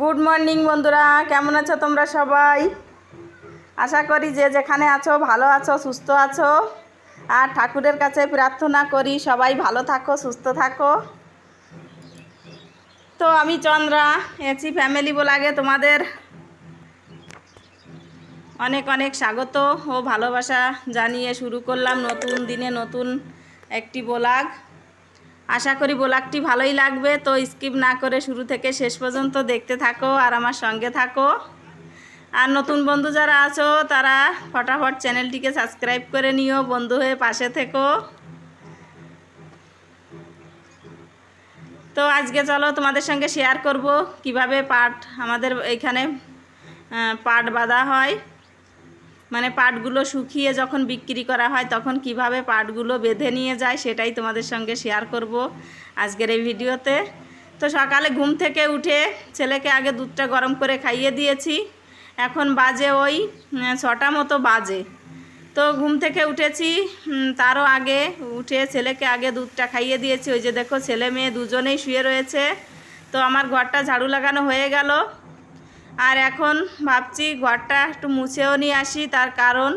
Good morning বন্ধুরা। কেমন আছো তোমরা সবাই? আশা করি যে যেখানে আছো, ভালো আছো, সুস্থ আছো। আর ঠাকুরের কাছে প্রার্থনা করি, সবাই ভালো থাকো, সুস্থ থাকো। তো আমি চন্দ্রা এসি ফ্যামিলি বলাগে তোমাদের অনেক অনেক স্বাগত ও ভালোবাসা জানিয়ে শুরু করলাম নতুন দিনে নতুন একটি ব্লগ। আশা করি ব্লগটি ভালোই লাগবে, তো স্কিপ না করে শুরু থেকে শেষ পর্যন্ত দেখতে থাকো আর আমার সঙ্গে থাকো। আর নতুন বন্ধু যারা আছো, তারা ফটাফট চ্যানেলটিকে সাবস্ক্রাইব করে নিও, বন্ধু হয়ে পাশে থেকো। তো আজকে চলো তোমাদের সঙ্গে শেয়ার করব, কীভাবে পাট আমাদের এখানে পাট বাঁধা হয়। মানে পাটগুলো শুকিয়ে যখন বিক্রি করা হয়, তখন কীভাবে পাটগুলো বেঁধে নিয়ে যায় সেটাই তোমাদের সঙ্গে শেয়ার করব আজকের এই ভিডিওতে। তো সকালে ঘুম থেকে উঠে ছেলেকে আগে দুধটা গরম করে খাইয়ে দিয়েছি। এখন বাজে ওই ছটা মতো বাজে। তো ঘুম থেকে উঠেছি তারও আগে উঠে ছেলেকে আগে দুধটা খাইয়ে দিয়েছি। ওই যে দেখো ছেলে মেয়ে দুজনেই শুয়ে রয়েছে। তো আমার ঘরটা ঝাড়ু লাগানো হয়ে গেল। আর এখন ভাবছি ঘরটা একটু মুছেও নিয়ে আসি, তার কারণ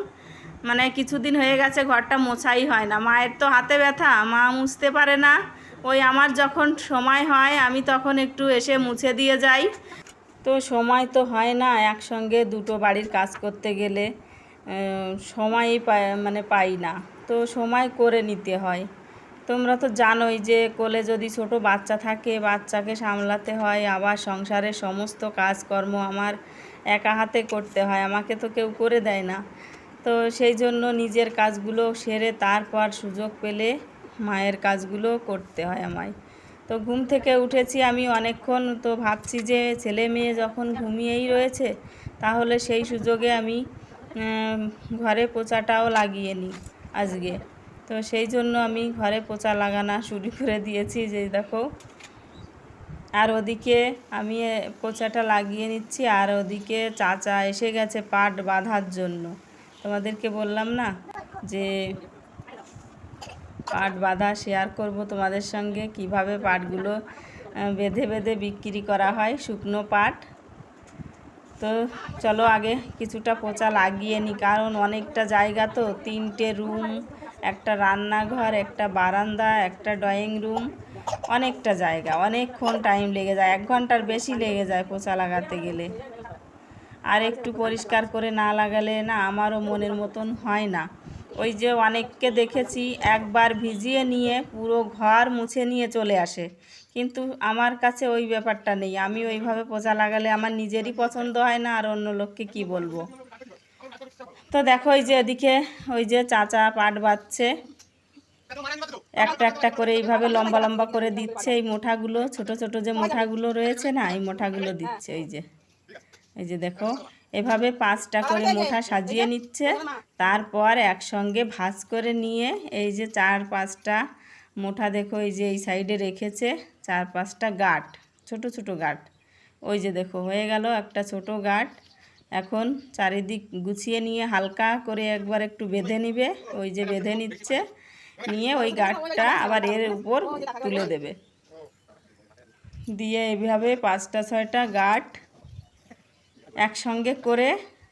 মানে কিছুদিন হয়ে গেছে ঘরটা মোছাই হয় না। মায়ের তো হাতে ব্যথা, মা মুছতে পারে না। ওই আমার যখন সময় হয়, আমি তখন একটু এসে মুছে দিয়ে যাই। তো সময় তো হয় না একসঙ্গে দুটো বাড়ির কাজ করতে গেলে সময়ই মানে পাই না। তো সময় করে নিতে হয়। তোমরা তো জানোই যে কোলে যদি ছোট বাচ্চা থাকে, বাচ্চাকে সামলাতে হয়, আবার সংসারের সমস্ত কাজকর্ম আমার একা হাতে করতে হয়, আমাকে তো কেউ করে দেয় না। তো সেই জন্য নিজের কাজগুলো সেরে তারপর সুযোগ পেলে মায়ের কাজগুলো করতে হয় আমায়। তো ঘুম থেকে উঠেছি আমি অনেকক্ষণ, তো ভাবছি যে ছেলে মেয়ে যখন ঘুমিয়েই রয়েছে, তাহলে সেই সুযোগে আমি ঘরে পোচাটাও লাগিয়ে নিই আজকে। তো সেই জন্য আমি ঘরে পোচা লাগানো শুরু করে দিয়েছি যে দেখো। আর ওদিকে আমি পোচাটা লাগিয়ে নিচ্ছি, আর ওদিকে চাচা এসে গেছে পাট বাঁধার জন্য। তোমাদেরকে বললাম না যে পাট বাঁধা শেয়ার করব তোমাদের সঙ্গে, কীভাবে পাটগুলো বেঁধে বেঁধে বিক্রি করা হয়, শুকনো পাট। তো চলো আগে কিছুটা পোচা লাগিয়ে নিই কারণ অনেকটা জায়গা তো, তিনটে রুম একটা রান্নাঘর, একটা বারান্দা, একটা ড্রয়িং রুম, অনেকটা জায়গা। অনেকক্ষণ টাইম লেগে যায়, এক ঘণ্টার বেশি লেগে যায় পোচা লাগাতে গেলে। আর একটু পরিষ্কার করে না লাগালে না আমারও মনের মতন হয় না। ওই যে অনেককে দেখেছি একবার ভিজিয়ে নিয়ে পুরো ঘর মুছে নিয়ে চলে আসে। কিন্তু আমার কাছে ওই ব্যাপারটা নেই। আমি ওইভাবে পোচা লাগালে আমার নিজেরই পছন্দ হয় না, আর অন্য লোককে কি বলব? তো দেখো ওই যে এদিকে ওই যে চাচা পাট বাচ্ছে একটা একটা করে এইভাবে লম্বা লম্বা করে দিচ্ছে এই মোঠাগুলো, ছোট ছোট যে মোঠাগুলো রয়েছে না, এই মোঠাগুলো দিচ্ছে এই যে। এই যে দেখো, এভাবে পাঁচটা করে মোঠা সাজিয়ে নিচ্ছে, তারপর একসঙ্গে ভাঁজ করে নিয়ে এই যে চার পাঁচটা মোঠা দেখো এই যে এই সাইডে রেখেছে, চার পাঁচটা গাঁট, ছোট ছোট গাঁট। ওই যে দেখো, হয়ে গেল একটা ছোট গাঁট। এখন চারিদিক গুছিয়ে নিয়ে হালকা করে একবার একটু বেঁধে নিবে, ওই যে বেঁধে নিচ্ছে, নিয়ে ওই গাঁটটা আবার এর উপর তুলে দেবে। দিয়ে এইভাবে পাঁচটা, ছয়টা গাঁট একসঙ্গে করে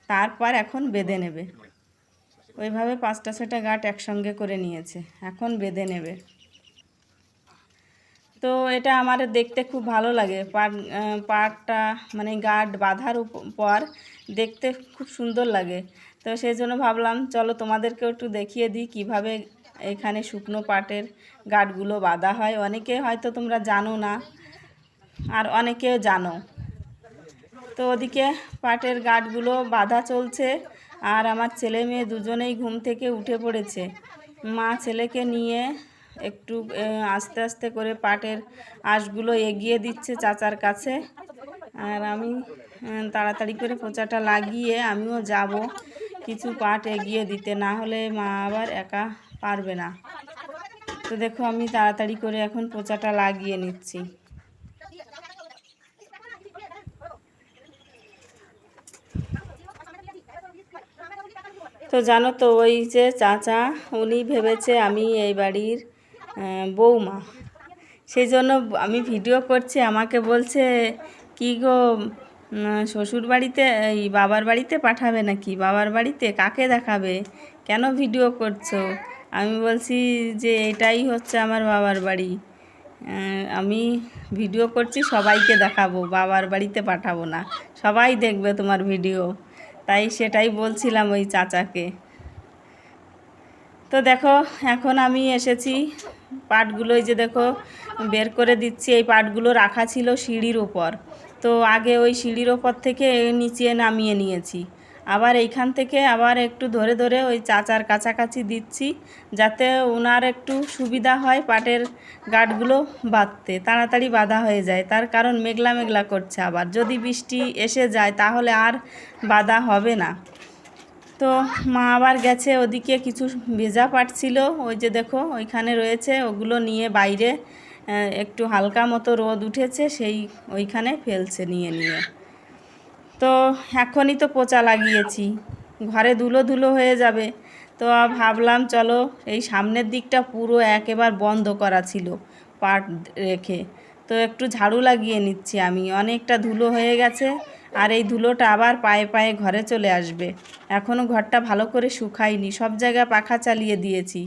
তারপর এখন বেঁধে নেবে। ওইভাবে পাঁচটা, ছয়টা গাঁট একসঙ্গে করে নিয়েছে, এখন বেঁধে নেবে। তো এটা আমার দেখতে খুব ভালো লাগে। পাট পাটটা মানে গার্ড বাঁধার পর দেখতে খুব সুন্দর লাগে। তো সেই জন্য ভাবলাম, চলো তোমাদেরকেও একটু দেখিয়ে দিই কীভাবে এখানে শুকনো পাটের গাঁটগুলো বাঁধা হয়। অনেকে হয়তো তোমরা জানো না, আর অনেকেও জানো। তো ওদিকে পাটের গাঁটগুলো বাঁধা চলছে, আর আমার ছেলে মেয়ে দুজনেই ঘুম থেকে উঠে পড়েছে। মা ছেলেকে নিয়ে একটু আস্তে আস্তে করে পাটের আঁশগুলো এগিয়ে দিচ্ছে চাচার কাছে। আর আমি তাড়াতাড়ি করে পোচাটা লাগিয়ে আমিও যাব। কিছু পাট এগিয়ে দিতে, না হলে মা আবার একা পারবে না। তো দেখো, আমি তাড়াতাড়ি করে এখন পোচাটা লাগিয়ে নিচ্ছি। তো জানো তো, ওই যে চাচা, উনি ভেবেছে আমি এই বাড়ির বৌমা। সেই জন্য আমি ভিডিও করছি, আমাকে বলছে, কি গো শ্বশুর বাড়িতে, এই বাবার বাড়িতে পাঠাবে নাকি? বাবার বাড়িতে কাকে দেখাবে? কেন ভিডিও করছ? আমি বলছি যে, এটাই হচ্ছে আমার বাবার বাড়ি। আমি ভিডিও করছি, সবাইকে দেখাবো, বাবার বাড়িতে পাঠাবো না। সবাই দেখবে তোমার ভিডিও। তাই সেটাই বলছিলাম ওই চাচাকে। তো দেখো, এখন আমি এসেছি পাটগুলো যে দেখো, বের করে দিচ্ছি। এই পাটগুলো রাখা ছিল সিঁড়ির ওপর তো আগে ওই সিঁড়ির ওপর থেকে নিচে নামিয়ে নিয়েছি। আবার এইখান থেকে আবার একটু ধরে ধরে ওই চাচার কাছাকাছি দিচ্ছি, যাতে ওনার একটু সুবিধা হয় পাটের গাঠগুলো বাঁধতে। তাড়াতাড়ি বাঁধা হয়ে যায়। তার কারণ মেঘলা মেঘলা করছে আবার। যদি বৃষ্টি এসে যায়, তাহলে আর বাঁধা হবে না। তো মা আবার গেছে, ওদিকে কিছু ভেজা পাট ছিল, ওই যে দেখো ওইখানে রয়েছে, ওগুলো নিয়ে বাইরে একটু হালকা মতো রোদ উঠেছে, সেই ওইখানে ফেলছে নিয়ে নিয়ে। তো এখনই তো পোচা লাগিয়েছি, ঘরে ধুলো ধুলো হয়ে যাবে। তো ভাবলাম চলো এই সামনের দিকটা পুরো একেবার বন্ধ করা ছিল পাট রেখে। তো একটু ঝাড়ু লাগিয়ে নিচ্ছি আমি, অনেকটা ধুলো হয়ে গেছে আর এই ধুলোটা আবার পায়ে পায়ে ঘরে চলে আসবে। এখনও ঘরটা ভালো করে শুকায়নি, সব জায়গায় পাখা চালিয়ে দিয়েছি।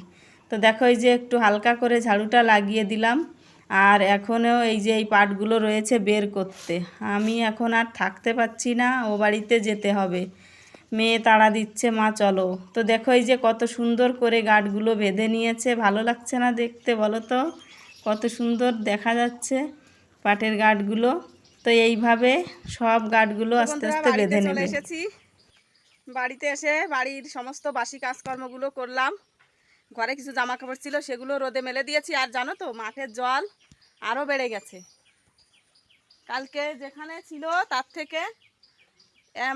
তো দেখো এই যে একটু হালকা করে ঝাড়ুটা লাগিয়ে দিলাম। আর এখনও এই যে এই পাটগুলো রয়েছে বের করতে। আমি এখন আর থাকতে পারছি না, ও বাড়িতে যেতে হবে। মেয়ে তাড়া দিচ্ছে, মা, চলো। তো দেখো এই যে কত সুন্দর করে গাঁটগুলো বেঁধে নিয়েছে। ভালো লাগছে না দেখতে বলো তো? কত সুন্দর দেখা যাচ্ছে পাটের গাঁটগুলো। তো এইভাবে সব গাঁটগুলো আস্তে আস্তে বেঁধে নেবে। এসেছি। বাড়িতে এসে বাড়ির সমস্ত বাসি কাজকর্মগুলো করলাম। ঘরে কিছু জামা কাপড় ছিল সেগুলো রোদে মেলে দিয়েছি। আর জানো তো মাঠের জল আরও বেড়ে গেছে। কালকে যেখানে ছিল তার থেকে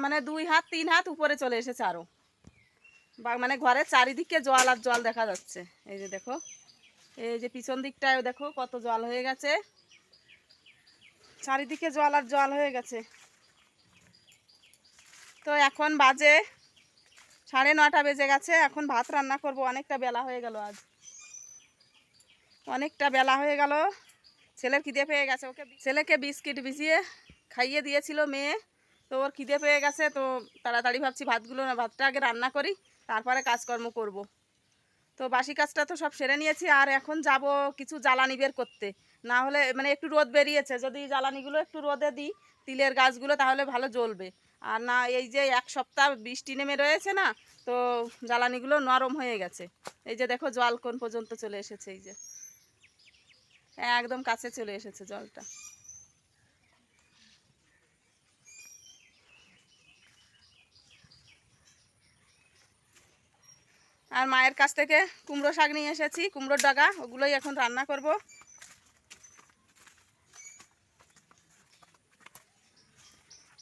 মানে দুই হাত তিন হাত উপরে চলে এসেছে আরও বা মানে ঘরের চারিদিকে জল আর জল দেখা যাচ্ছে। এই যে দেখো এই যে পিছন দিকটায় দেখো কত জল হয়ে গেছে। চারিদিকে জল আর জল হয়ে গেছে। তো এখন বাজে সাড়ে নটা বেজে গেছে, এখন ভাত রান্না করব, অনেকটা বেলা হয়ে গেল আজ। অনেকটা বেলা হয়ে গেল, ছেলের খিদে পেয়ে গেছে, ওকে ছেলেকে বিস্কিট ভিজিয়ে খাইয়ে দিয়েছিল মেয়ে, তো ওর খিদে পেয়ে গেছে, তো তাড়াতাড়ি ভাবছি ভাতগুলো না, ভাতটা আগে রান্না করি, তারপরে কাজকর্ম করব। তো বাসি কাজটা তো সব সেরে নিয়েছি, আর এখন যাব কিছু জ্বালানি বের করতে। না হলে মানে একটু রোদ বেরিয়েছে, যদি জ্বালানিগুলো একটু রোদে দিই, তিলের গাছগুলো তাহলে ভালো জ্বলবে। আর না, এই যে এক সপ্তাহ বৃষ্টি নেমে রয়েছে না, তো জ্বালানিগুলো নরম হয়ে গেছে। এই যে দেখো, জল কোন পর্যন্ত চলে এসেছে, এই যে। একদম কাছে চলে এসেছে জলটা। আর মায়ের কাছ থেকে কুমড়ো শাক নিয়ে এসেছি, কুমড়োর ডাগা, ওগুলোই এখন রান্না করব।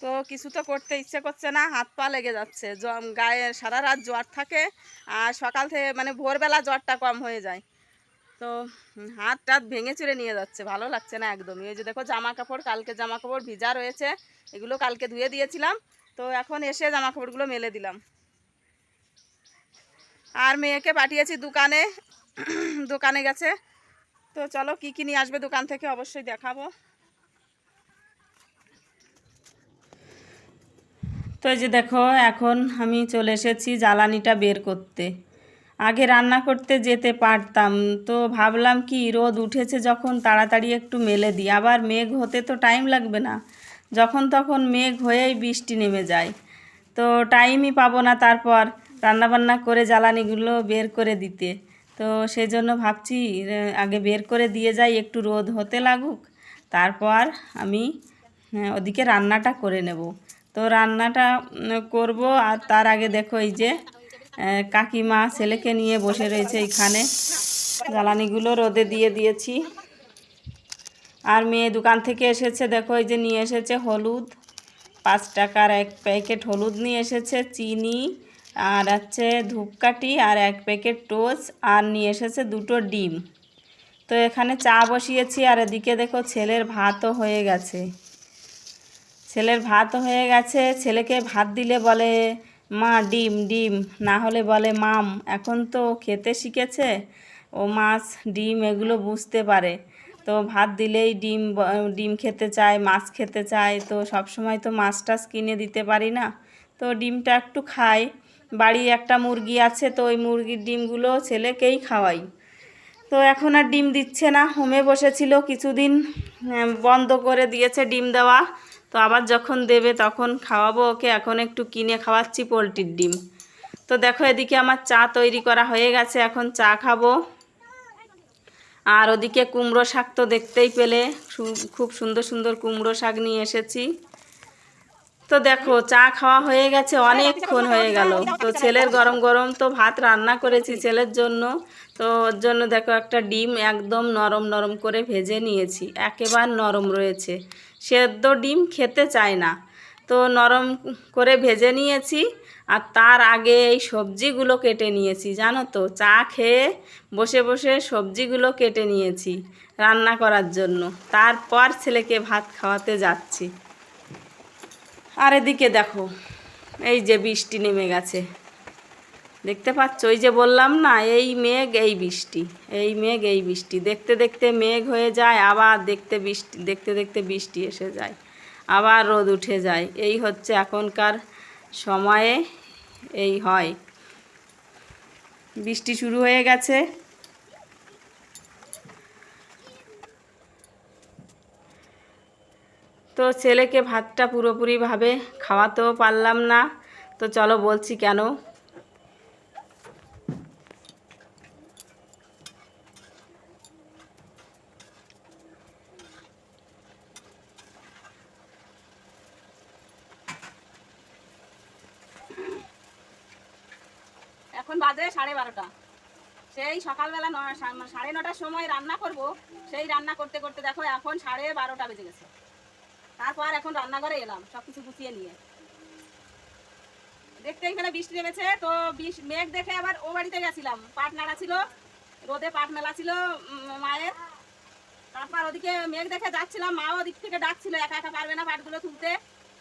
তো কিছু তো করতে ইচ্ছে করছে না, হাত পা লেগে যাচ্ছে। গায়ে সারা রাত জ্বর থাকে আর সকাল থেকে মানে ভোরবেলা জ্বরটা কম হয়ে যায়। তো হাত টাত ভেঙে চুরে নিয়ে যাচ্ছে, ভালো লাগছে না একদমই। এই যে দেখো জামা কাপড় কালকে জামা কাপড় ভিজা রয়েছে, এগুলো কালকে ধুয়ে দিয়েছিলাম। তো এখন এসে জামা কাপড়গুলো মেলে দিলাম। আর মেয়েকে পাঠিয়েছি দোকানে দোকানে গেছে। তো চলো কি কি নিয়ে আসবে দোকান থেকে অবশ্যই দেখাবো। তো এই যে দেখো, এখন আমি চলে এসেছি জ্বালানিটা বের করতে। আগে রান্না করতে যেতে পারতাম, তো ভাবলাম কি রোদ উঠেছে যখন তাড়াতাড়ি একটু মেলে দিই। আবার মেঘ হতে তো টাইম লাগবে না, যখন তখন মেঘ হয়েই বৃষ্টি নেমে যায়। তো টাইমই পাবো না তারপর রান্নাবান্না করে জ্বালানিগুলো বের করে দিতে। তো সেই জন্য ভাবছি আগে বের করে দিয়ে যাই, একটু রোদ হতে লাগুক, তারপর আমি ওদিকে রান্নাটা করে নেব। তো রান্নাটা করব। আর তার আগে দেখো এই যে কাকিমা ছেলেকে নিয়ে বসে রয়েছে এইখানে জ্বালানিগুলো রোদে দিয়ে দিয়েছি। আর মেয়ে দোকান থেকে এসেছে, দেখো এই যে নিয়ে এসেছে হলুদ। পাঁচ টাকার এক প্যাকেট হলুদ নিয়ে এসেছে, চিনি। আর হচ্ছে ধূপকাঠি আর এক প্যাকেট টোস আর নিয়ে এসেছে দুটো ডিম। তো এখানে চা বসিয়েছি, আর এদিকে দেখো ছেলের ভাতও হয়ে গেছে। ছেলের ভাত হয়ে গেছে। ছেলেকে ভাত দিলে বলে, মা, ডিম ডিম। না হলে বলে, মাম, এখন তো খেতে শিখেছে। ও মাছ, ডিম এগুলো বুঝতে পারে। তো ভাত দিলেই ডিম ডিম খেতে চায়, মাছ খেতে চায়। তো সব সময় তো মাছ টাছ কিনে দিতে পারি না। তো ডিমটা একটু খাই। বাড়ি একটা মুরগি আছে, তো ওই মুরগির ডিমগুলো ছেলেকেই খাওয়াই। তো এখন আর ডিম দিচ্ছে না। হোমে বসেছিল কিছুদিন বন্ধ করে দিয়েছে ডিম দেওয়া। তো আবার যখন দেবে তখন খাওয়াবো ওকে। এখন একটু কিনে খাওয়াচ্ছি পোলট্রির ডিম। তো দেখো এদিকে আমার চা তৈরি করা হয়ে গেছে, এখন চা খাব। আর ওদিকে কুমড়ো শাক তো দেখতেই পেলে। খুব সুন্দর সুন্দর কুমড়ো শাক নিয়ে এসেছি। তো দেখো চা খাওয়া হয়ে গেছে অনেকক্ষণ হয়ে গেল। তো ছেলের গরম গরম তো ভাত রান্না করেছি ছেলের জন্য। তো ওর জন্য দেখো একটা ডিম একদম নরম নরম করে ভেজে নিয়েছি একেবারে নরম রয়েছে। সেদ্ধ ডিম খেতে চায় না। তো নরম করে ভেজে নিয়েছি আর তার আগে এই সবজিগুলো কেটে নিয়েছি জানো তো? চা খেয়ে বসে বসে সবজিগুলো কেটে নিয়েছি রান্না করার জন্য। তারপর ছেলেকে ভাত খাওয়াতে যাচ্ছি। আর এদিকে দেখো, এই যে বৃষ্টি নেমে গেছে। দেখতে পাচ্ছ? ওই যে বললাম না, এই মেঘ, এই বৃষ্টি। এই মেঘ, এই বৃষ্টি। দেখতে দেখতে মেঘ হয়ে যায়, আবার দেখতে বৃষ্টি, দেখতে দেখতে বৃষ্টি এসে যায়, আবার রোদ উঠে যায়। এই হচ্ছে এখনকার সময়ে এই হয়। বৃষ্টি শুরু হয়ে গেছে। তো ছেলেকে ভাতটা পুরোপুরিভাবে খাওয়াতেও পারলাম না। তো চলো বলছি কেন? এখন বাজে সাড়ে বারোটা। সেই সকালবেলা সাড়ে নটার সময় রান্না করব। সেই রান্না করতে করতে দেখো এখন সাড়ে বারোটা বেজে গেছে। তারপর এখন রান্নাঘরে এলাম সব কিছু গুছিয়ে নিয়ে। দেখতে এখানে বৃষ্টি নেমেছে, তো মেঘ দেখে আবার ও বাড়িতে গেছিলাম। পাট নাড়া ছিল, রোদে পাট মেলা ছিল মায়ের। তারপর ওদিকে মেঘ দেখে যাচ্ছিলাম মা ওদিক থেকে ডাকছিল, একা একা পারবে না পাটগুলো তুলতে।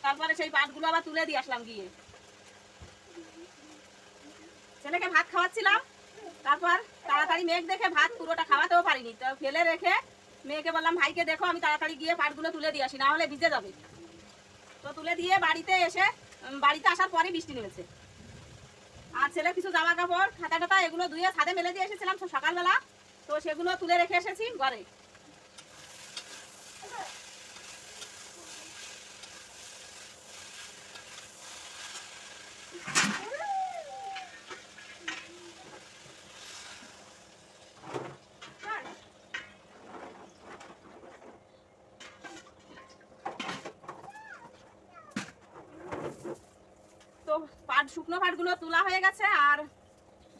তারপরে সেই পাটগুলো আবার তুলে দিয়ে আসলাম গিয়ে। ছেলেকে ভাত খাওয়াচ্ছিলাম, তারপর তাড়াতাড়ি মেঘ দেখে ভাত পুরোটা খাওয়াতেও পারিনি, তো ফেলে রেখে মেয়েকে বললাম, ভাইকে দেখো, আমি তাড়াতাড়ি গিয়ে পাটগুলো তুলে দিয়ে আসি, না হলে ভিজে যাবে। তো তুলে দিয়ে বাড়িতে এসে বাড়িতে আসার পরে বৃষ্টি নেমেছে। আর ছেলে কিছু জামা কাপড় খাতা টাতা এগুলো ধুয়ে ছাদে মেলে দিয়ে এসেছিলাম সকালবেলা। তো সেগুলো তুলে রেখে এসেছি ঘরে তো পাট শুকনো পাটগুলো তোলা হয়ে গেছে আর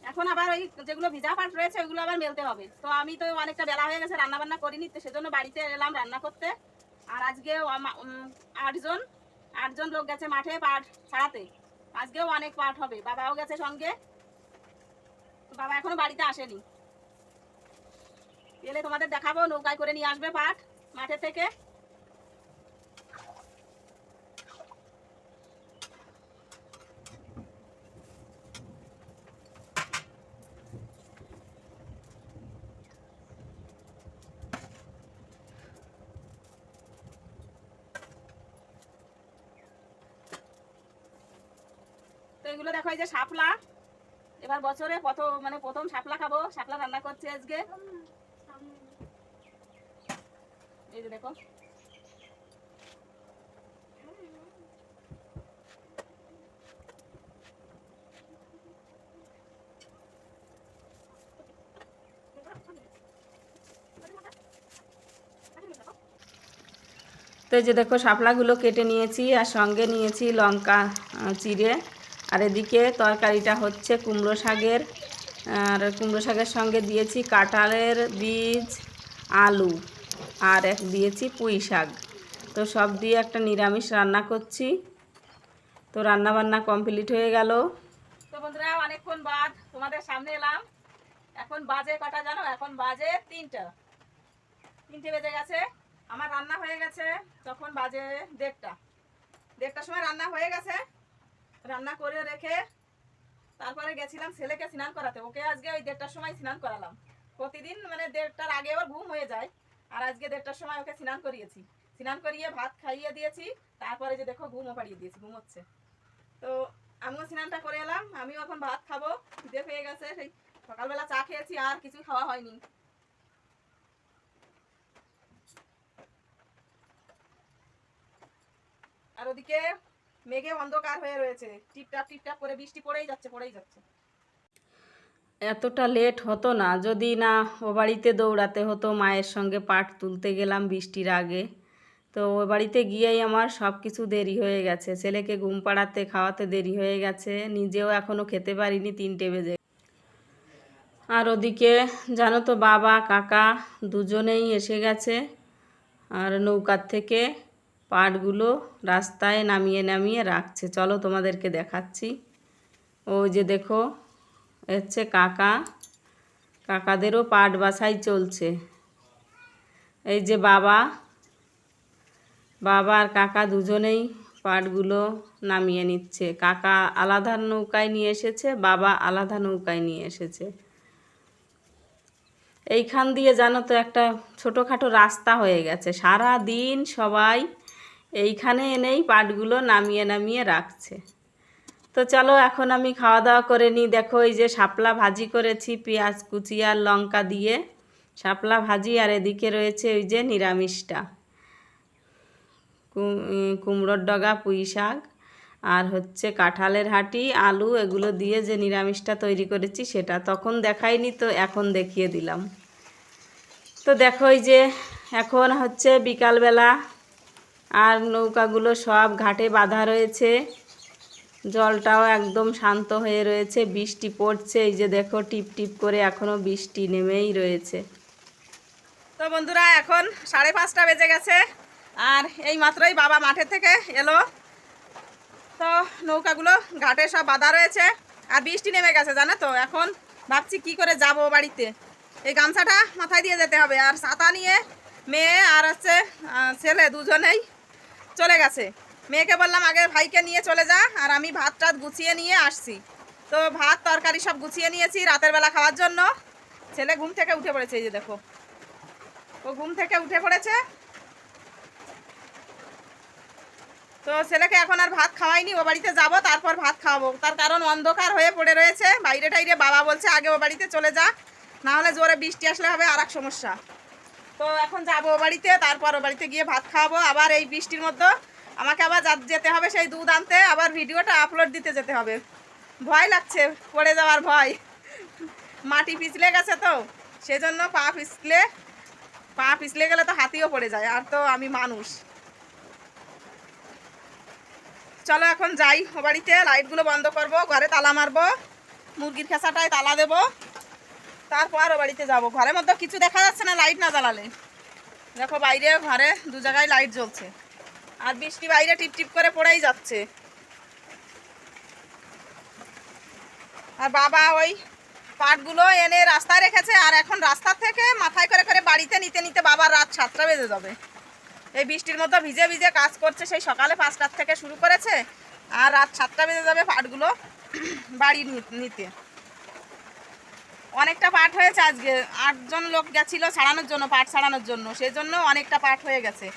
এখন আবার ওই যেগুলো ভিজা পাট রয়েছে, ওইগুলো আবার মেলতে হবে। তো আমি তো অনেকটা বেলা হয়ে গেছে রান্না বান্না করিনি, তো সেজন্য বাড়িতে এলাম রান্না করতে। আর আজকে আটজন আটজন লোক গেছে মাঠে পাট ছাড়াতে। আজকেও অনেক পাট হবে, বাবাও গেছে সঙ্গে। বাবা এখনও বাড়িতে আসেনি। এলে তোমাদের দেখাবো, নৌকায় করে নিয়ে আসবে পাট মাঠে থেকে। এগুলো দেখো এই যে শাপলা। এবার বছরে প্রথম মানে প্রথম শাপলা খাব। শাপলা রান্না করছি আজকে। এই যে দেখো। তো এই যে দেখো, শাপলাগুলো কেটে নিয়েছি আর সঙ্গে নিয়েছি লঙ্কা চিড়ে। আর এদিকে তরকারিটা হচ্ছে কুমড়ো শাকের, আর কুমড়ো শাকের সঙ্গে দিয়েছি কাঁঠালের বীজ, আলু, আর এক দিয়েছি পুঁই শাক। তো সব দিয়ে একটা নিরামিষ রান্না করছি। তো রান্না বান্না কমপ্লিট হয়ে গেল। তো বন্ধুরা, অনেকক্ষণ বাদ তোমাদের সামনে এলাম। এখন বাজে কটা জানো? এখন বাজে তিনটা। তিনটে বেজে গেছে। আমার রান্না হয়ে গেছে, তখন বাজে দেড়টা। দেড়টার সময় রান্না হয়ে গেছে। রান্না করে রেখে তারপরে গেছিলাম ছেলেকে স্নান করাতে। ওকে আজকে ওই দেড়টার সময় স্নান করালাম। প্রতিদিন মানে দেড়টার আগে ওর ঘুম হয়ে যায়, আর আজকে দেড়টার সময় ওকে স্নান করিয়েছি। স্নান করিয়ে ভাত খাইয়ে দিয়েছি, তারপরে যে দেখো ঘুমও পাড়িয়ে দিয়েছি ঘুমোচ্ছে তো আমিও স্নানটা করে এলাম, আমিও এখন ভাত খাব, খিদে পেয়ে গেছে, সেই সকালবেলা চা খেয়েছি, আর কিছু খাওয়া হয়নি। আর ওদিকে মেঘে অন্ধকার হয়ে রয়েছে। টিপটাপ টিপটাপ করে বৃষ্টি পড়েই যাচ্ছে পড়েই যাচ্ছে। এতটা লেট হতো না। যদি না ও বাড়িতে দৌড়াতে হতো, মায়ের সঙ্গে পাট তুলতে গেলাম বৃষ্টির আগে। তো ও বাড়িতে গিয়েই আমার সব কিছু দেরি হয়ে গেছে। ছেলেকে ঘুম পাড়াতে, খাওয়াতে দেরি হয়ে গেছে। নিজেও এখনও খেতে পারিনি তিনটে বেজে। আর ওদিকে জানো তো, বাবা, কাকা দুজনেই এসে গেছে। আর নৌকার থেকে পাটগুলো রাস্তায় নামিয়ে নামিয়ে রাখছে। চলো তোমাদেরকে দেখাচ্ছি। ওই যে দেখো, হচ্ছে কাকা। কাকাদেরও পাট বাছাই চলছে। এই যে বাবা বাবা আর কাকা দুজনেই পাটগুলো নামিয়ে নিচ্ছে। কাকা আলাদা নৌকায় নিয়ে এসেছে, বাবা আলাদা নৌকায় নিয়ে এসেছে। এইখান দিয়ে জানো তো একটা ছোটোখাটো রাস্তা হয়ে গেছে। সারা দিন সবাই এইখানে এনেই পাটগুলো নামিয়ে নামিয়ে রাখছে। তো চলো এখন আমি খাওয়া দাওয়া করে নিই। দেখো এই যে শাপলা ভাজি করেছি, পেঁয়াজ, কুচি আর লঙ্কা দিয়ে। শাপলা ভাজি আর এদিকে রয়েছে ওই যে নিরামিষটা। কুমড়োর ডগা, পুঁই শাক আর হচ্ছে কাঁঠালের হাঁটি, আলু এগুলো দিয়ে যে নিরামিষটা তৈরি করেছি সেটা তখন দেখাইনি তো এখন দেখিয়ে দিলাম। তো দেখো এই যে এখন হচ্ছে বিকালবেলা আর নৌকাগুলো সব ঘাটে বাঁধা রয়েছে। জলটাও একদম শান্ত হয়ে রয়েছে, বৃষ্টি পড়ছে, এই যে দেখো টিপ টিপ করে এখনও বৃষ্টি নেমেই রয়েছে। তো বন্ধুরা, এখন সাড়ে পাঁচটা বেজে গেছে, আর এই মাত্রই বাবা মাঠের থেকে এলো। তো নৌকাগুলো ঘাটে সব বাঁধা রয়েছে, আর বৃষ্টি নেমে গেছে, জানো তো? এখন ভাবছি কি করে যাব বাড়িতে। এই গামছাটা মাথায় দিয়ে যেতে হবে, আর ছাতা নিয়ে মেয়ে আর হচ্ছে ছেলে দুজনেই চলে গেছে। মেয়েকে বললাম, আগে ভাইকে নিয়ে চলে যা আর আমি ভাত টাত গুছিয়ে নিয়ে আসছি। তো ভাত, তরকারি সব গুছিয়ে নিয়েছি রাতের বেলা খাওয়ার জন্য। ছেলে ঘুম থেকে উঠে পড়েছে, এই যে দেখো। ও ঘুম থেকে উঠে পড়েছে। তো ছেলেকে এখন আর ভাত খাওয়াইনি, ও বাড়িতে যাব, তারপর ভাত খাওয়াবো। তার কারণ অন্ধকার হয়ে পড়ে রয়েছে। বাইরে টাইরে বাবা বলছে, আগে ও বাড়িতে চলে যা, না হলে জোরে বৃষ্টি আসলে হবে আর এক সমস্যা। তো এখন যাব বাড়িতে, তারপর বাড়িতে গিয়ে ভাত খাওয়াবো। আবার এই বৃষ্টির মধ্যে আমাকে আবার যেতে হবে সেই দুধ আনতে, আবার ভিডিওটা আপলোড দিতে যেতে হবে। ভয় লাগছে, পড়ে যাওয়ার ভয়। মাটি পিছলে গেছে তো, সেজন্য পা পিছলে পা পিছলে গেলে তো হাতিও পড়ে যায়, আর তো আমি মানুষ। চলো এখন যাই বাড়িতে, লাইটগুলো বন্ধ করব, ঘরে তালা মারবো, মুরগির খেসাটায় তালা দেবো। তারপর বাড়িতে যাব। ঘরের মধ্যে কিছু দেখা যাচ্ছে না লাইট না জ্বালালে। দেখো বাইরে, ঘরে দু জায়গায় লাইট জ্বলছে। আর বৃষ্টি বাইরে টিপ টিপ করে পড়েই যাচ্ছে। আর বাবা ওই পাটগুলো এনে রাস্তায় রেখেছে, আর এখন রাস্তা থেকে মাথায় করে করে বাড়িতে নিতে নিতে বাবার রাত সাতটা বেজে যাবে। এই বৃষ্টির মধ্যে ভিজে ভিজে কাজ করছে, সেই সকালে পাঁচটার থেকে শুরু করেছে, আর রাত সাতটা বেজে যাবে পাটগুলো বাড়ি নিতে। অনেকটা পাঠ হয়েছে আজকে। আটজন লোক গেছিল ছাড়ানোর জন্য, পাঠ ছাড়ানোর জন্য। সেজন্য অনেকটা পাট হয়ে গেছে।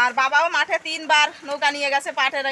আর বাবাও মাঠে তিনবার নৌকা নিয়ে গেছে পাটের